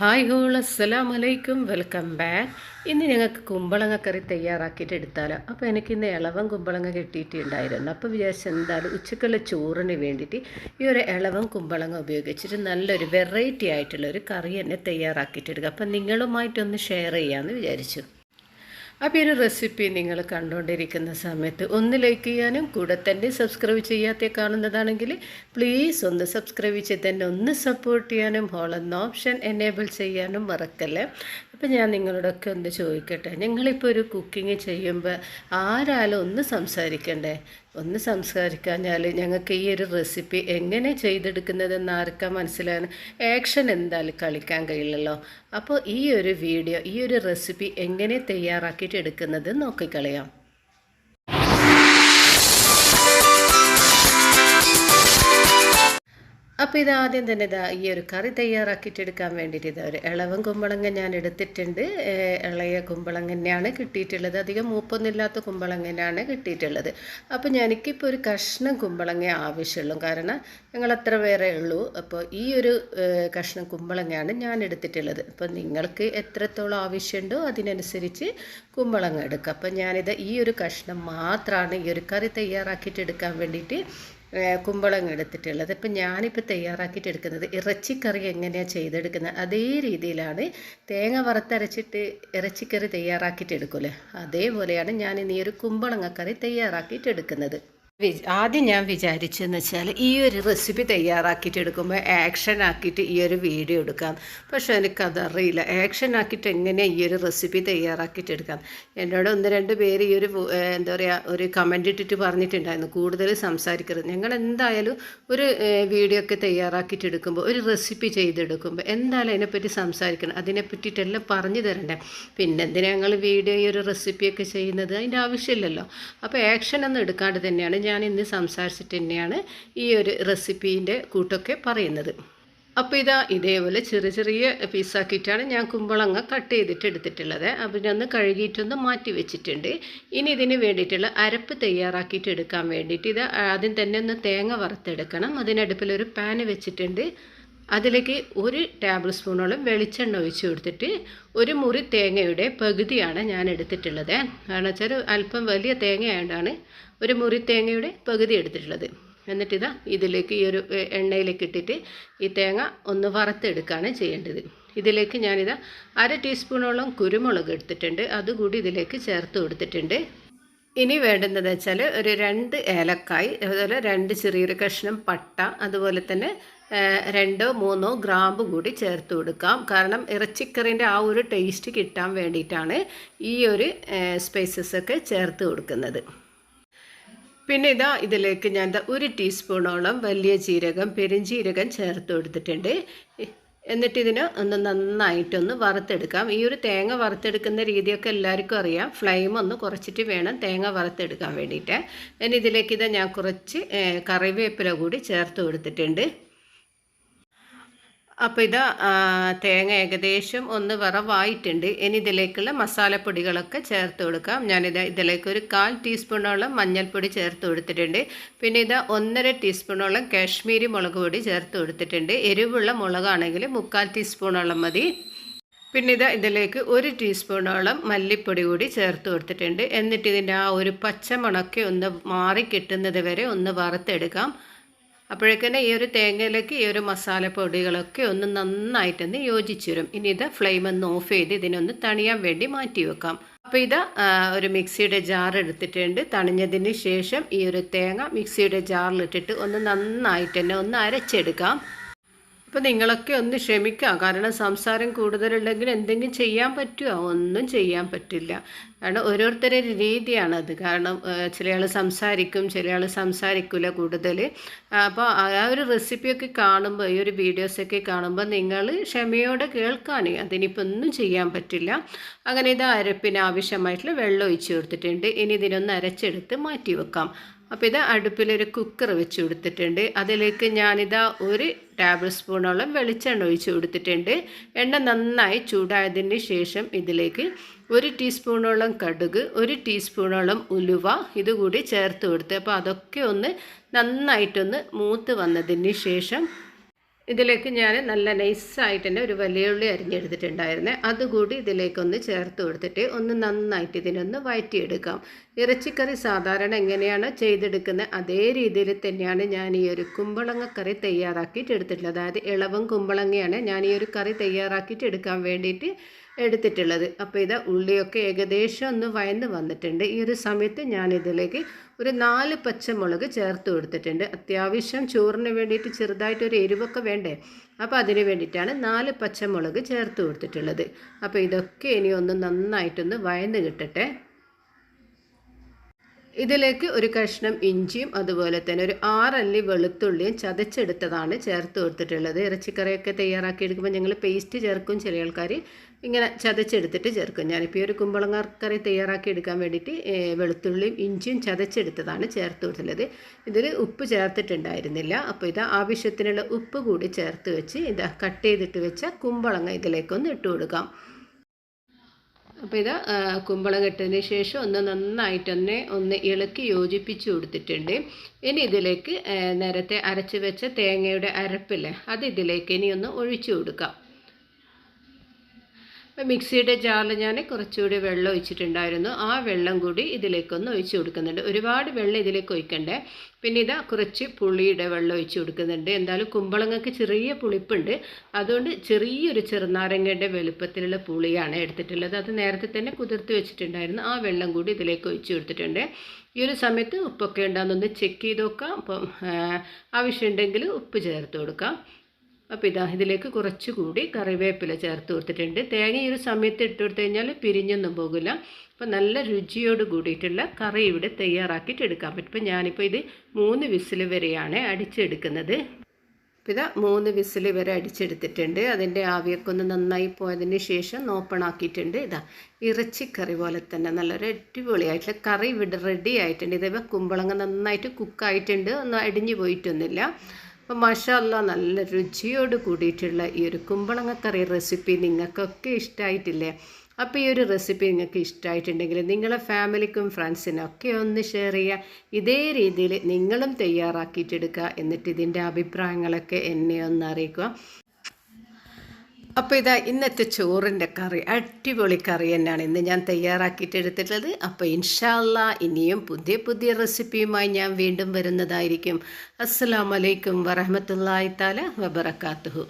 Hi whole അസ്സലാം വലൈക്കും welcome back. ഇന്ന് ഞങ്ങൾക്ക് കുമ്പളങ്ങ കറി തയ്യാറാക്കിയിട്ട് എടുത്താലോ. അപ്പോൾ എനിക്കിന്ന് ഇളവൻ കുമ്പളങ്ങ കിട്ടിയിട്ടുണ്ടായിരുന്നു. അപ്പോൾ വിചാരിച്ച എന്തായാലും ഉച്ചക്കുള്ള ചോറിന് വേണ്ടിയിട്ട് ഈ ഒരു ഇളവൻ കുമ്പളങ്ങ ഉപയോഗിച്ചിട്ട് നല്ലൊരു വെറൈറ്റി ആയിട്ടുള്ള ഒരു കറി തന്നെ തയ്യാറാക്കിയിട്ടെടുക്കുക അപ്പോൾ അപ്പം നിങ്ങളുമായിട്ടൊന്ന് ഷെയർ ചെയ്യാമെന്ന് വിചാരിച്ചു. അപ്പോൾ ഒരു റെസിപ്പി നിങ്ങൾ കണ്ടുകൊണ്ടിരിക്കുന്ന സമയത്ത് ഒന്ന് ലൈക്ക് ചെയ്യാനും കൂടെ തന്നെ സബ്സ്ക്രൈബ് ചെയ്യാത്ത കാണുന്നതാണെങ്കിൽ പ്ലീസ് ഒന്ന് സബ്സ്ക്രൈബ് ചെയ്ത് തന്നെ ഒന്ന് സപ്പോർട്ട് ചെയ്യാനും ഹോൾ എന്ന ഓപ്ഷൻ എനേബിൾ ചെയ്യാനും മറക്കല്ലേ? അപ്പോൾ ഞാൻ നിങ്ങളോടൊക്കെ ഒന്ന് ചോദിക്കട്ടെ? ഞങ്ങളിപ്പോൾ ഒരു കുക്കിംഗ് ചെയ്യുമ്പോൾ ആരാലും ഒന്ന് സംസാരിക്കണ്ടേ? ഒന്ന് സംസാരിക്കാഞ്ഞാൽ ഞങ്ങൾക്ക് ഈ ഒരു റെസിപ്പി എങ്ങനെ ചെയ്തെടുക്കുന്നതെന്ന് ആർക്കാ മനസ്സിലാകാൻ ആക്ഷൻ എന്തായാലും കളിക്കാൻ കഴിയില്ലല്ലോ. അപ്പോൾ ഈ ഒരു വീഡിയോ ഈ ഒരു റെസിപ്പി എങ്ങനെ തയ്യാറാക്കിയിട്ട് എടുക്കുന്നത് നോക്കിക്കളയാം. അപ്പോൾ ഇത് ആദ്യം തന്നെ ഇതാ ഈ ഒരു കറി തയ്യാറാക്കിയിട്ടെടുക്കാൻ വേണ്ടിയിട്ട് ഇതാ ഒരു ഇളവൻ കുമ്പളങ്ങ ഞാൻ എടുത്തിട്ടുണ്ട്. ഇളയ കുമ്പളങ്ങ തന്നെയാണ് കിട്ടിയിട്ടുള്ളത്. അധികം മൂപ്പൊന്നുമില്ലാത്ത കുമ്പളങ്ങനെയാണ് കിട്ടിയിട്ടുള്ളത്. അപ്പോൾ എനിക്കിപ്പോൾ ഒരു കഷ്ണം കുമ്പളങ്ങ ആവശ്യമുള്ളൂ. കാരണം ഞങ്ങൾ അത്ര പേരെ ഉള്ളൂ. അപ്പോൾ ഈ ഒരു കഷ്ണം കുമ്പളങ്ങയാണ് ഞാൻ എടുത്തിട്ടുള്ളത്. അപ്പോൾ നിങ്ങൾക്ക് എത്രത്തോളം ആവശ്യമുണ്ടോ അതിനനുസരിച്ച് കുമ്പളങ്ങ എടുക്കുക അപ്പോൾ ഞാനിത് ഈ ഒരു കഷ്ണം മാത്രമാണ് ഈ ഒരു കറി തയ്യാറാക്കിയിട്ട് എടുക്കാൻ വേണ്ടിയിട്ട് കുമ്പളങ്ങ എടുത്തിട്ടുള്ളത്. ഇപ്പം ഞാനിപ്പോൾ തയ്യാറാക്കിയിട്ട് എടുക്കുന്നത് ഇറച്ചിക്കറി എങ്ങനെയാണ് ചെയ്തെടുക്കുന്നത്? അതേ രീതിയിലാണ് തേങ്ങ വറുത്തരച്ചിട്ട് ഇറച്ചിക്കറി തയ്യാറാക്കിയിട്ട് എടുക്കൂലേ അതേപോലെയാണ് ഞാൻ ഇനി ഒരു കുമ്പളങ്ങക്കറി തയ്യാറാക്കിയിട്ട് എടുക്കുന്നത്. ആദ്യം ഞാൻ വിചാരിച്ചെന്ന് വെച്ചാൽ ഈ ഒരു റെസിപ്പി തയ്യാറാക്കിയിട്ട് എടുക്കുമ്പോൾ ആക്ഷൻ ആക്കിയിട്ട് ഈ ഒരു വീഡിയോ എടുക്കാം. പക്ഷേ എനിക്കതറിയില്ല ആക്ഷൻ ആക്കിയിട്ട് എങ്ങനെ ഈ ഒരു റെസിപ്പി തയ്യാറാക്കിയിട്ട് എടുക്കാം എന്നോട് ഒന്ന് രണ്ട് പേര് ഈ ഒരു എന്താ പറയുക ഒരു കമന്റ് ഇട്ടിട്ട് പറഞ്ഞിട്ടുണ്ടായിരുന്നു. കൂടുതൽ സംസാരിക്കരുത്. ഞങ്ങൾ എന്തായാലും ഒരു വീഡിയോ ഒക്കെ തയ്യാറാക്കിയിട്ട് എടുക്കുമ്പോൾ ഒരു റെസിപ്പി ചെയ്തെടുക്കുമ്പോൾ എന്തായാലും അതിനെപ്പറ്റി സംസാരിക്കണം. അതിനെ പറ്റിയിട്ടെല്ലാം പറഞ്ഞു തരണ്ടേ. പിന്നെ എന്തിനാ ഞങ്ങൾ വീഡിയോ ഈ ഒരു റെസിപ്പിയൊക്കെ ചെയ്യുന്നത്? അതിന്റെ ആവശ്യമില്ലല്ലോ. അപ്പോൾ ആക്ഷൻ ഒന്നും എടുക്കാണ്ട് തന്നെയാണ് ഞാൻ ഇന്ന് സംസാരിച്ചിട്ട് തന്നെയാണ് ഈ ഒരു റെസിപ്പീന്റെ കൂട്ടൊക്കെ പറയുന്നത്. അപ്പോൾ ഇതാ ഇതേപോലെ ചെറിയ ചെറിയ പീസാക്കിയിട്ടാണ് ഞാൻ കുമ്പളങ്ങ കട്ട് ചെയ്തിട്ട് എടുത്തിട്ടുള്ളത്. ഇതൊന്ന് കഴുകിയിട്ടൊന്ന് മാറ്റി വെച്ചിട്ടുണ്ട്. ഇനി ഇതിന് വേണ്ടിയിട്ടുള്ള അരപ്പ് തയ്യാറാക്കിയിട്ട് എടുക്കാൻ വേണ്ടിയിട്ട് ഇത് ആദ്യം തന്നെ ഒന്ന് തേങ്ങ വറുത്തെടുക്കണം. അതിനടുപ്പിലൊരു പാന് വെച്ചിട്ടുണ്ട്. അതിലേക്ക് ഒരു ടേബിൾ സ്പൂണോളം വെളിച്ചെണ്ണ ഒഴിച്ച് കൊടുത്തിട്ട് ഒരു മുറി തേങ്ങയുടെ പകുതിയാണ് ഞാൻ എടുത്തിട്ടുള്ളത്. കാരണം വെച്ചാൽ അല്പം വലിയ തേങ്ങ ആയതുകൊണ്ടാണ് ഒരു മുറി തേങ്ങയുടെ പകുതി എടുത്തിട്ടുള്ളത്. എന്നിട്ടിതാ ഇതിലേക്ക് ഈ ഒരു എണ്ണയിലേക്ക് ഇട്ടിട്ട് ഈ തേങ്ങ ഒന്ന് വറുത്തെടുക്കുകയാണ് ചെയ്യേണ്ടത്. ഇതിലേക്ക് ഞാനിതാ അര ടീസ്പൂണോളം കുരുമുളക് എടുത്തിട്ടുണ്ട്. അതുകൂടി ഇതിലേക്ക് ചേർത്ത് കൊടുത്തിട്ടുണ്ട്. ഇനി വേണ്ടുന്നത് വെച്ചാൽ ഒരു രണ്ട് ഏലക്കായ് അതുപോലെ രണ്ട് ചെറിയൊരു കഷ്ണം പട്ട അതുപോലെ തന്നെ രണ്ടോ മൂന്നോ ഗ്രാമ്പ് കൂടി ചേർത്ത് കൊടുക്കാം. കാരണം ഇറച്ചിക്കറിന്റെ ആ ഒരു ടേസ്റ്റ് കിട്ടാൻ വേണ്ടിയിട്ടാണ് ഈ ഒരു സ്പൈസസ് ഒക്കെ ചേർത്ത് കൊടുക്കുന്നത്. പിന്നെ ഇതാ ഇതിലേക്ക് ഞാൻ ഒരു ടീസ്പൂണോളം വലിയ ജീരകം പെരുംജീരകം ചേർത്ത് കൊടുത്തിട്ടുണ്ട്. എന്നിട്ട് ഇതിന് ഒന്ന് നന്നായിട്ടൊന്ന് വറുത്തെടുക്കാം. ഈ ഒരു തേങ്ങ വറുത്തെടുക്കുന്ന രീതിയൊക്കെ എല്ലാവർക്കും അറിയാം. ഫ്ലെയിം ഒന്ന് കുറച്ചിട്ട് വേണം തേങ്ങ വറുത്തെടുക്കാൻ വേണ്ടിയിട്ട്. ഇനി ഇതിലേക്ക് ഇത് ഞാൻ കുറച്ച് കറിവേപ്പില കൂടി ചേർത്ത് കൊടുത്തിട്ടുണ്ട്. അപ്പോൾ ഇത് തേങ്ങ ഏകദേശം ഒന്ന് വറവായിട്ടുണ്ട്. ഇനി ഇതിലേക്കുള്ള മസാലപ്പൊടികളൊക്കെ ചേർത്ത് കൊടുക്കാം. ഞാനിത് ഇതിലേക്ക് ഒരു കാൽ ടീസ്പൂണോളം മഞ്ഞൾപ്പൊടി ചേർത്ത് കൊടുത്തിട്ടുണ്ട്. പിന്നെ ഇത് ഒന്നര ടീസ്പൂണോളം കാശ്മീരി മുളക് പൊടി ചേർത്ത് കൊടുത്തിട്ടുണ്ട്. എരിവുള്ള മുളകാണെങ്കിൽ മുക്കാൽ ടീസ്പൂണോളം മതി. പിന്നെ ഇത് ഇതിലേക്ക് ഒരു ടീസ്പൂണോളം മല്ലിപ്പൊടി കൂടി ചേർത്ത് കൊടുത്തിട്ടുണ്ട്. എന്നിട്ട് ഇതിന്റെ ആ ഒരു പച്ചമണക്കെ ഒന്ന് മാറി കിട്ടുന്നത് വരെ ഒന്ന് വറുത്തെടുക്കാം. അപ്പോഴേക്കന്നെ ഈ ഒരു തേങ്ങയിലേക്ക് ഈ ഒരു മസാലപ്പൊടികളൊക്കെ ഒന്ന് നന്നായിട്ടൊന്ന് യോജിച്ചുവരും ഇനി ഇത് ഫ്ലെയിം ഒന്ന് ഓഫ് ചെയ്ത് ഇതിനൊന്ന് തണിയാൻ വേണ്ടി മാറ്റി വെക്കാം. അപ്പോൾ ഇത് ഒരു മിക്സിയുടെ ജാർ എടുത്തിട്ടുണ്ട്. തണിഞ്ഞതിന് ശേഷം ഈ ഒരു തേങ്ങ മിക്സിയുടെ ജാറിലിട്ടിട്ട് ഒന്ന് നന്നായിട്ട് തന്നെ ഒന്ന് അരച്ചെടുക്കാം. അപ്പോൾ നിങ്ങളൊക്കെ ഒന്ന് ക്ഷമിക്കുക. കാരണം സംസാരം കൂടുതലുണ്ടെങ്കിൽ എന്തെങ്കിലും ചെയ്യാൻ പറ്റുമോ? ഒന്നും ചെയ്യാൻ പറ്റില്ല. കാരണം ഓരോരുത്തരുടെ രീതിയാണത് കാരണം ഏഹ്, ചില ആൾ സംസാരിക്കും ചില ആൾ സംസാരിക്കില്ല കൂടുതൽ അപ്പോൾ ആ ഒരു റെസിപ്പിയൊക്കെ കാണുമ്പോൾ ഈ ഒരു വീഡിയോസൊക്കെ കാണുമ്പോൾ നിങ്ങൾ ക്ഷമയോടെ കേൾക്കാൻ അതിനിപ്പോൾ ഒന്നും ചെയ്യാൻ പറ്റില്ല. അങ്ങനെ ഇത് അരപ്പിന് ആവശ്യമായിട്ടുള്ള വെള്ളം ഒഴിച്ച് കൊടുത്തിട്ടുണ്ട്. ഇനി ഇതിനൊന്ന് അരച്ചെടുത്ത് മാറ്റി വെക്കാം. അപ്പോൾ ഇത് അടുപ്പിലൊരു കുക്കർ വെച്ച് കൊടുത്തിട്ടുണ്ട്. അതിലേക്ക് ഞാനിതാ ഒരു ടേബിൾ സ്പൂണോളം വെളിച്ചെണ്ണ ഒഴിച്ച് കൊടുത്തിട്ടുണ്ട്. എണ്ണ നന്നായി ചൂടായതിന് ശേഷം ഇതിലേക്ക് ഒരു ടീസ്പൂണോളം കടുക് ഒരു ടീസ്പൂണോളം ഉലുവ ഇതുകൂടി ചേർത്ത് കൊടുത്ത് അപ്പോൾ അതൊക്കെ ഒന്ന് നന്നായിട്ടൊന്ന് മൂത്ത് വന്നതിന് ശേഷം ഇതിലേക്ക് ഞാൻ നല്ല നൈസായിട്ട് തന്നെ ഒരു വലിയ ഉള്ളി അരിഞ്ഞെടുത്തിട്ടുണ്ടായിരുന്നേ. അതുകൂടി ഇതിലേക്കൊന്ന് ചേർത്ത് കൊടുത്തിട്ട് ഒന്ന് നന്നായിട്ട് ഇതിനൊന്ന് വഴറ്റിയെടുക്കാം ഇറച്ചിക്കറി സാധാരണ എങ്ങനെയാണ് ചെയ്തെടുക്കുന്നത് അതേ രീതിയിൽ തന്നെയാണ് ഞാൻ ഈ ഒരു കുമ്പളങ്ങ കറി തയ്യാറാക്കിയിട്ട് എടുത്തിട്ടുള്ളത്. അതായത് ഇളവും കുമ്പളങ്ങയാണ് ഞാൻ ഈ ഒരു കറി തയ്യാറാക്കിയിട്ട് എടുക്കാൻ വേണ്ടിയിട്ട് എടുത്തിട്ടുള്ളത്. അപ്പോൾ ഇത് ഉള്ളിയൊക്കെ ഏകദേശം ഒന്ന് വയന്ന് വന്നിട്ടുണ്ട്. ഈ ഒരു സമയത്ത് ഞാൻ ഇതിലേക്ക് ഒരു നാല് പച്ചമുളക് ചേർത്ത് കൊടുത്തിട്ടുണ്ട്. അത്യാവശ്യം ചോറിന് വേണ്ടിയിട്ട് ചെറുതായിട്ട് ഒരു എരിവൊക്കെ വേണ്ടേ? അപ്പോൾ അതിന് വേണ്ടിയിട്ടാണ് നാല് പച്ചമുളക് ചേർത്ത് കൊടുത്തിട്ടുള്ളത്. അപ്പോൾ ഇതൊക്കെ ഇനി ഒന്ന് നന്നായിട്ടൊന്ന് വയന്ന് കിട്ടട്ടെ. ഇതിലേക്ക് ഒരു കഷ്ണം ഇഞ്ചിയും അതുപോലെ തന്നെ ഒരു ആറല്ലി വെളുത്തുള്ളിയും ചതച്ചെടുത്തതാണ് ചേർത്ത് കൊടുത്തിട്ടുള്ളത്. ഇറച്ചിക്കറിയൊക്കെ തയ്യാറാക്കി എടുക്കുമ്പോൾ ഞങ്ങൾ പേസ്റ്റ് ചേർക്കും ചില ആൾക്കാർ. ഇങ്ങനെ ചതച്ചെടുത്തിട്ട് ചേർക്കും. ഞാനിപ്പോൾ ഒരു കുമ്പളങ്ങ കറി തയ്യാറാക്കി എടുക്കാൻ വേണ്ടിയിട്ട് വെളുത്തുള്ളിയും ഇഞ്ചിയും ചതച്ചെടുത്തതാണ് ചേർത്ത് കൊടുത്തുള്ളത് ഇതിൽ ഉപ്പ് ചേർത്തിട്ടുണ്ടായിരുന്നില്ല. അപ്പോൾ ഇത് ആവശ്യത്തിനുള്ള ഉപ്പ് കൂടി ചേർത്ത് വെച്ച് ഇതാ കട്ട് ചെയ്തിട്ട് വെച്ച കുമ്പളങ്ങ ഇതിലേക്കൊന്ന് ഇട്ട് കൊടുക്കാം. അപ്പോൾ ഇത് കുമ്പളം കെട്ടതിന് ശേഷം ഒന്ന് നന്നായിട്ടൊന്നെ ഒന്ന് ഇളക്കി യോജിപ്പിച്ച് കൊടുത്തിട്ടുണ്ട്. ഇനി ഇതിലേക്ക് നേരത്തെ അരച്ച് വെച്ച തേങ്ങയുടെ അരപ്പില്ലേ അത് ഇതിലേക്ക് ഇനി ഒന്ന് ഒഴിച്ചു കൊടുക്കാം. മിക്സിയുടെ ജാറിൽ ഞാൻ കുറച്ചുകൂടി വെള്ളം ഒഴിച്ചിട്ടുണ്ടായിരുന്നു. ആ വെള്ളം കൂടി ഇതിലേക്കൊന്ന് ഒഴിച്ചു കൊടുക്കുന്നുണ്ട്. ഒരുപാട് വെള്ളം ഇതിലേക്ക് ഒഴിക്കണ്ടേ? പിന്നെ ഇതാ കുറച്ച് പുളിയുടെ വെള്ളം ഒഴിച്ചു കൊടുക്കുന്നുണ്ട്. എന്തായാലും കുമ്പളങ്ങൾക്ക് ചെറിയ പുളിപ്പുണ്ട്. അതുകൊണ്ട് ചെറിയൊരു ചെറുനാരങ്ങയുടെ വലുപ്പത്തിലുള്ള പുളിയാണ് എടുത്തിട്ടുള്ളത്. അത് നേരത്തെ തന്നെ കുതിർത്ത് വെച്ചിട്ടുണ്ടായിരുന്നു. ആ വെള്ളം കൂടി ഇതിലേക്ക് ഒഴിച്ചു കൊടുത്തിട്ടുണ്ട്. ഈ ഒരു സമയത്ത് ഉപ്പൊക്കെ ഉണ്ടാകുന്നൊന്ന് ചെക്ക് ചെയ്ത് നോക്കാം. അപ്പം ആവശ്യമുണ്ടെങ്കിൽ ഉപ്പ് ചേർത്ത് കൊടുക്കാം. അപ്പോൾ ഇതാ ഇതിലേക്ക് കുറച്ചുകൂടി കറിവേപ്പില ചേർത്ത് കൊടുത്തിട്ടുണ്ട്. തേങ്ങ ഈ ഒരു സമയത്ത് ഇട്ട് കൊടുത്തു കഴിഞ്ഞാൽ പിരിഞ്ഞൊന്നും പോകില്ല. അപ്പോൾ നല്ല രുചിയോട് കൂടിയിട്ടുള്ള കറി ഇവിടെ തയ്യാറാക്കിയിട്ട് എടുക്കാൻ പറ്റും. ഇപ്പോൾ ഞാനിപ്പോൾ ഇത് മൂന്ന് വിസിൽ വരെയാണ് അടിച്ചെടുക്കുന്നത്. അപ്പോൾ ഇതാ മൂന്ന് വിസിൽ വരെ അടിച്ചെടുത്തിട്ടുണ്ട്. അതിന്റെ ആവിയൊക്കെ ഒന്ന് നന്നായി പോയതിന് ശേഷം ഓപ്പൺ ആക്കിയിട്ടുണ്ട്. ഇതാ ഇറച്ചിക്കറി പോലെ തന്നെ നല്ലൊരു അടിപൊളിയായിട്ടുള്ള കറി ഇവിടെ റെഡി ആയിട്ടുണ്ട്. ഇതേപോലെ കുമ്പളങ്ങ നന്നായിട്ട് കുക്കായിട്ടുണ്ട് ഒന്നും അടിഞ്ഞു പോയിട്ടൊന്നുമില്ല. അപ്പം മഷാല്ല നല്ല രുചിയോട് കൂടിയിട്ടുള്ള ഈ ഒരു കുമ്പളങ്ങക്കറി റെസിപ്പി നിങ്ങൾക്കൊക്കെ ഇഷ്ടമായിട്ടില്ലേ അപ്പോൾ ഈ ഒരു റെസിപ്പി നിങ്ങൾക്ക് ഇഷ്ടമായിട്ടുണ്ടെങ്കിൽ നിങ്ങളെ ഫാമിലിക്കും ഫ്രണ്ട്സിനും ഒക്കെ ഒന്ന് ഷെയർ ചെയ്യുക. ഇതേ രീതിയിൽ നിങ്ങളും തയ്യാറാക്കിയിട്ടെടുക്കുക. എന്നിട്ട് ഇതിന്റെ അഭിപ്രായങ്ങളൊക്കെ എന്നെ ഒന്ന് അറിയിക്കുക. അപ്പോൾ ഇതാ ഇന്നത്തെ ചോറിന്റെ കറി അടിപൊളി കറി തന്നെയാണ് ഇന്ന് ഞാൻ തയ്യാറാക്കിയിട്ട് എടുത്തിട്ടുള്ളത്. അപ്പോൾ ഇൻഷാല്ല ഇനിയും പുതിയ പുതിയ റെസിപ്പിയുമായി ഞാൻ വീണ്ടും വരുന്നതായിരിക്കും. അസ്സാം വലൈക്കും വറഹമത്തല്ലായി താല വബർക്കാത്തുഹു